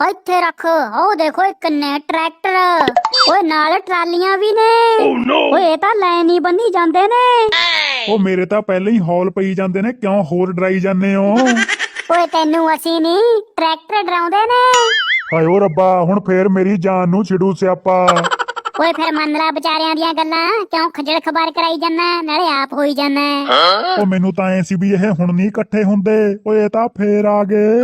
ਇੱਥੇ ਰੱਖ। ਉਹ ਦੇਖੋ ਇੱਕ ਨੇ ਟਰੈਕਟਰ। ਓਏ ਨਾਲ ਟਰਾਲੀਆਂ ਵੀ ਨੇ। ਓਏ ਇਹ ਤਾਂ ਲੈਣ ਹੀ ਬੰਨੀ ਜਾਂਦੇ ਨੇ। ਉਹ ਮੇਰੇ ਤਾਂ ਪਹਿਲਾਂ ਹੀ ਹੌਲ ਪਈ ਜਾਂਦੇ ਨੇ। ਕਿਉਂ ਹੋਰ ਡਰਾਈ ਜਾਂਦੇ ਹੋ? ਓਏ ਤੈਨੂੰ ਅਸੀਂ ਨਹੀਂ ਟਰੈਕਟਰ ਡਰਾਉਂਦੇ ਨੇ। ਹਾਏ ਓ ਰੱਬਾ ਹੁਣ ਫੇਰ ਮੇਰੀ ਜਾਨ ਨੂੰ ਛਿੜੂ ਸਿਆਪਾ। ਓਏ ਫਿਰ ਮੰਨ ਲੈ ਵਿਚਾਰਿਆਂ ਦੀਆਂ ਗੱਲਾਂ। ਕਿਉਂ ਖੱਜਲ ਖਬਾਰ ਕਰਾਈ ਜਾਂਦਾ? ਨਾਲੇ ਆਪ ਹੋਈ ਜਾਂਦਾ। ਉਹ ਮੈਨੂੰ ਤਾਂ ਐ ਸੀ ਵੀ ਇਹ ਹੁਣ ਨਹੀਂ ਇਕੱਠੇ ਹੁੰਦੇ। ਓਏ ਇਹ ਤਾਂ ਫੇਰ ਆ ਗਏ।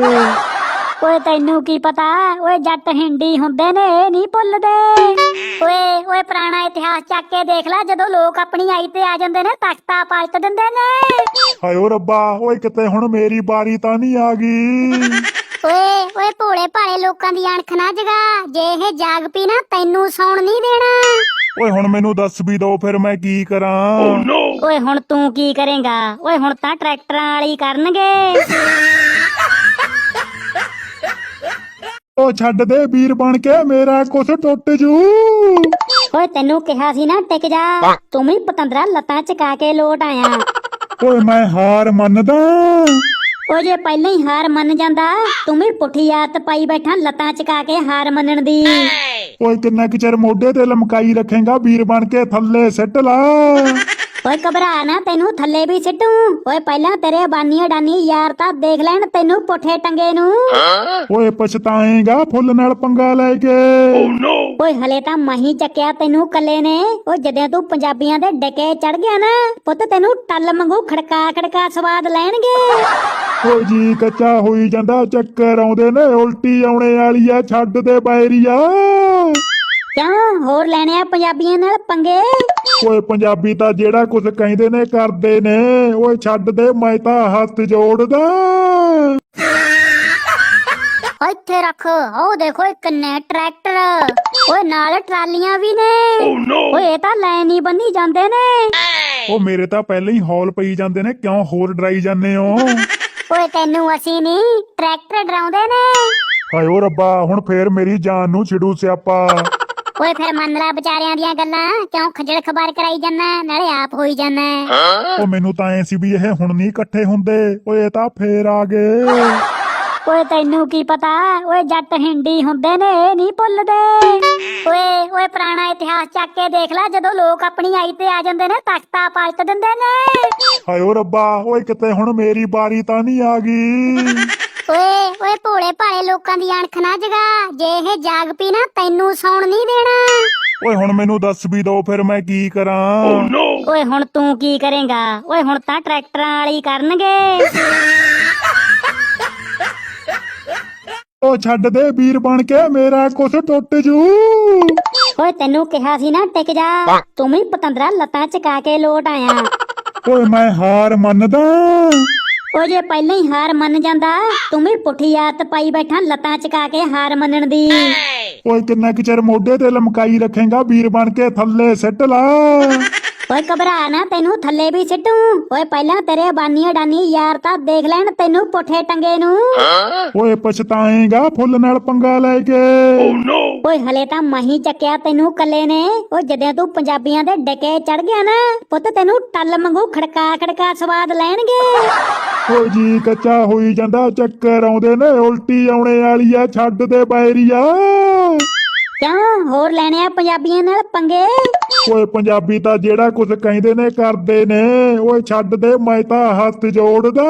ਓਏ ਤੈਨੂੰ ਕੀ ਪਤਾ? ਓਏ ਜੱਟ ਹਿੰਦੀ ਹੁੰਦੇ ਨੇ ਇਹ ਨਹੀਂ ਭੁੱਲਦੇ। ਓਏ ਓਏ ਪੁਰਾਣਾ ਇਤਿਹਾਸ ਚੱਕ ਕੇ ਦੇਖ ਲੈ ਜਦੋਂ ਲੋਕ ਆਪਣੀ ਆਈ ਤੇ ਆ ਜਾਂਦੇ ਨੇ ਤਖਤਾ ਪਲਟ ਦਿੰਦੇ ਨੇ। ਹਾਏ ਓ ਰੱਬਾ ਓਏ ਕਿਤੇ ਹੁਣ ਮੇਰੀ ਬਾਰੀ ਤਾਂ ਨਹੀਂ ਆ ਗਈ। ਓਏ ਓਏ ਭੋਲੇ ਭਾਲੇ ਲੋਕਾਂ ਦੀ ਅਣਖ ਨਾ ਜਗਾ। ਜੇ ਇਹ ਜਾਗ ਪੀ ਨਾ ਤੈਨੂੰ ਸੌਣ ਨਹੀਂ ਦੇਣਾ। ਓਏ ਹੁਣ ਮੈਨੂੰ ਦੱਸ ਵੀ ਦੋ ਫਿਰ ਮੈਂ ਕੀ ਕਰਾਂ? ਓਏ ਹੁਣ ਤੂੰ ਕੀ ਕਰੇਗਾ? ਓਏ ਹੁਣ ਤਾਂ ਟਰੈਕਟਰਾਂ ਵਾਲੀ ਕਰਨਗੇ। ਉਹ ਛੱਡ ਦੇ ਵੀਰ ਬਣ ਕੇ ਮੇਰਾ ਕੁਛ ਟੁੱਟ ਜੂ। ਓਏ ਤੈਨੂੰ ਕਿਹਾ ਸੀ ਨਾ ਟਿਕ ਜਾ। ਤੂੰ ਵੀ ਪਤੰਦਰਾ ਲੱਤਾਂ ਚਕਾ ਕੇ ਲੋਟ ਆਇਆ। ਓਏ ਮੈਂ ਹਾਰ ਮੰਨਦਾ। ਓ ਜੇ ਪਹਿਲਾਂ ਹੀ ਹਾਰ ਮੰਨ ਜਾਂਦਾ ਤੂੰ ਵੀ ਪੁੱਠੀ ਆਦਤ ਪਾਈ ਬੈਠਾ ਲੱਤਾਂ ਚਕਾ ਕੇ ਹਾਰ ਮੰਨਣ ਦੀ। ਓਏ ਕਿੰਨਾ ਕੁ ਚਿਰ ਮੋਢੇ ਤੇ ਲਮਕਾਈ ਰੱਖੇਗਾ ਵੀਰ ਬਣ ਕੇ ਥੱਲੇ ਸਿੱਟ ਲਾ। ਓਏ ਘਬਰਾ ਨਾ ਤੈਨੂੰ ਥੱਲੇ ਵੀ ਸਿੱਟੂ। ਓਏ ਪਹਿਲਾਂ ਤੇਰੇ ਬਾਨੀ ਅਡਾਨੀ ਯਾਰ ਤਾਂ ਦੇਖ ਲੈਣ ਤੈਨੂੰ ਪੁੱਠੇ ਟੰਗੇ ਨੂੰ। ਓਏ ਪਛਤਾਏਗਾ ਫੁੱਲ ਨਾਲ ਪੰਗਾ ਲੈ ਕੇ। ਓਏ ਹਲੇ ਤਾਂ ਮਹੀਂ ਚੱਕਿਆ ਤੈਨੂੰ ਕੱਲੇ ਨੇ। ਓ ਜਦੋਂ ਤੂੰ ਪੰਜਾਬੀਆਂ ਦੇ ਡਕੇ ਚੜ ਗਿਆ ਨਾ ਪੁੱਤ ਤੈਨੂੰ ਟੱਲ ਮੰਗੂ ਖੜਕਾ ਖੜਕਾ ਸਵਾਦ ਲੈਣਗੇ। ਓਏ ਜੀ ਕੱਚਾ ਹੋਈ ਜਾਂਦਾ ਚੱਕਰ ਆਉਂਦੇ ਨੇ ਉਲਟੀ ਆਉਣੇ ਵਾਲੀ ਆ ਛੱਡ ਦੇ ਬੈਰੀਆ ਕਿਉਂ? ਹੋਰ ਲੈਣੇ ਆ ਪੰਜਾਬੀਆਂ ਨਾਲ ਪੰਗੇ? ਓਏ ਪੰਜਾਬੀ ਤਾਂ ਜਿਹੜਾ ਕੁਝ ਕਹਿੰਦੇ ਨੇ ਕਰਦੇ ਨੇ ਓਏ ਛੱਡ ਦੇ ਮੈਂ ਤਾਂ ਹੱਥ ਜੋੜਦਾ। ਓ ਇੱਥੇ ਰੱਖ। ਉਹ ਦੇਖੋ ਇੱਕ ਨੇ ਟਰੈਕਟਰ। ਓਏ ਨਾਲ ਟਰਾਲੀਆਂ ਵੀ ਨੇ। ਓਏ ਇਹ ਤਾਂ ਲੈਣ ਹੀ ਬੰਨੀ ਜਾਂਦੇ ਨੇ। ਉਹ ਮੇਰੇ ਤਾਂ ਪਹਿਲਾਂ ਹੀ ਹੌਲ ਪਈ ਜਾਂਦੇ ਨੇ ਕਿਉਂ ਹੋਰ ਡਰਾਈ ਜਾਂਦੇ ਹੋ? ਓਏ ਤੈਨੂੰ ਅਸੀਂ ਨਹੀਂ ਟਰੈਕਟਰ ਡਰਾਉਂਦੇ ਨੇ। ਹਾਏ ਓ ਰੱਬਾ ਹੁਣ ਫੇਰ ਮੇਰੀ ਜਾਨ ਨੂੰ ਛਿੜੂ ਸਿਆਪਾ। ਓਏ ਫਿਰ ਮੰਨ ਲੈ ਵਿਚਾਰਿਆਂ ਦੀਆਂ ਗੱਲਾਂ ਕਿਉਂ ਖੱਜਲ ਖਬਾਰ ਕਰਾਈ ਜਾਂਦਾ ਨਾਲੇ ਆਪ ਹੋਈ ਜਾਂਦਾ। ਉਹ ਮੈਨੂੰ ਤਾਂ ਐ ਸੀ ਵੀ ਇਹ ਹੁਣ ਨਹੀਂ ਇਕੱਠੇ ਹੁੰਦੇ ਓਏ ਇਹ ਤਾਂ ਫੇਰ ਆ ਗਏ। ਓਏ ਤੈਨੂੰ ਕੀ ਪਤਾ ਓਏ ਜੱਟ ਹਿੰਦੀ ਹੁੰਦੇ ਨੇ ਇਹ ਨਹੀਂ ਭੁੱਲਦੇ। ਓਏ ਓਏ ਪੁਰਾਣਾ ਇਤਿਹਾਸ ਚੱਕ ਕੇ ਦੇਖ ਲੈ ਜਦੋਂ ਲੋਕ ਆਪਣੀ ਆਈ ਤੇ ਆ ਜਾਂਦੇ ਨੇ ਤਖਤਾ ਪਲਟ ਦਿੰਦੇ ਨੇ। ਹਾਏ ਓ ਰੱਬਾ ਓਏ ਕਿਤੇ ਹੁਣ ਮੇਰੀ ਬਾਰੀ ਤਾਂ ਨਹੀਂ ਆ ਗਈ। ਓਏ ਓਏ ਭੋਲੇ ਭਾਲੇ ਲੋਕਾਂ ਦੀ ਅਣਖ ਨਾ ਜਗਾ। ਜੇ ਇਹ ਜਾਗ ਪੀ ਨਾ ਤੈਨੂੰ ਸੌਣ ਨਹੀਂ ਦੇਣਾ। ਓਏ ਹੁਣ ਮੈਨੂੰ ਦੱਸ ਵੀ ਦੋ ਫਿਰ ਮੈਂ ਕੀ ਕਰਾਂ? ਓਏ ਹੁਣ ਤੂੰ ਕੀ ਕਰੇਗਾ? ਓਏ ਹੁਣ ਤਾਂ ਟਰੈਕਟਰਾਂ ਵਾਲੀ ਕਰਨਗੇ। ਉਹ ਛੱਡ ਦੇ ਵੀਰ ਬਣ ਕੇ ਮੇਰਾ ਕੁਛ ਟੁੱਟ ਜੂ। ਓਏ ਤੈਨੂੰ ਕਿਹਾ ਸੀ ਨਾ ਟਿਕ ਜਾ। ਤੂੰ ਵੀ ਪਤੰਦਰਾ ਲੱਤਾਂ ਚਕਾ ਕੇ ਲੋਟ ਆਇਆ। ਓਏ ਮੈਂ ਹਾਰ ਮੰਨਦਾ। ਓ ਜੇ ਪਹਿਲਾਂ ਹੀ ਹਾਰ ਮੰਨ ਜਾਂਦਾ ਤੂੰ ਵੀ ਪੁੱਠੀ ਆਦਤ ਪਾਈ ਬੈਠਾ ਲੱਤਾਂ ਚਕਾ ਕੇ ਹਾਰ ਮੰਨਣ ਦੀ। ਓਏ ਕਿੰਨਾ ਕੁ ਚਿਰ ਮੋਢੇ ਤੇ ਲਮਕਾਈ ਰੱਖੇਗਾ ਵੀਰ ਬਣ ਕੇ ਥੱਲੇ ਸਿੱਟ ਲਾ। ਓਏ ਘਬਰਾ ਨਾ ਤੈਨੂੰ ਥੱਲੇ ਵੀ ਸਿੱਟੂ। ਓਏ ਪਹਿਲਾਂ ਤੇਰੇ ਬਾਨੀ ਅਡਾਨੀ ਯਾਰ ਤਾਂ ਦੇਖ ਲੈਣ ਤੈਨੂੰ ਪੁੱਠੇ ਟੰਗੇ ਨੂੰ। ਓਏ ਪਛਤਾਏਗਾ ਫੁੱਲ ਨਾਲ ਪੰਗਾ ਲੈ ਕੇ। ਓਏ ਹਲੇ ਤਾਂ ਮਹੀਂ ਚੱਕਿਆ ਤੈਨੂੰ ਕੱਲੇ ਨੇ। ਓ ਜਦੋਂ ਤੂੰ ਪੰਜਾਬੀਆਂ ਦੇ ਡਕੇ ਚੜ ਗਿਆ ਨਾ ਪੁੱਤ ਤੈਨੂੰ ਟੱਲ ਮੰਗੂ ਖੜਕਾ ਖੜਕਾ ਸਵਾਦ ਲੈਣਗੇ। ਓਏ ਜੀ ਕੱਚਾ ਹੋਈ ਜਾਂਦਾ ਚੱਕਰ ਆਉਂਦੇ ਨੇ ਉਲਟੀ ਆਉਣੇ ਵਾਲੀ ਆ ਛੱਡ ਦੇ ਬੈਰੀਆ। ਕਿਉਂ? ਹੋਰ ਲੈਣੇ ਆ ਪੰਜਾਬੀਆਂ ਨਾਲ ਪੰਗੇ? ਓਏ ਪੰਜਾਬੀ ਤਾਂ ਜਿਹੜਾ ਕੁਝ ਕਹਿੰਦੇ ਨੇ ਕਰਦੇ ਨੇ। ਓਏ ਛੱਡ ਦੇ ਮੈਂ ਤਾਂ ਹੱਥ ਜੋੜਦਾ।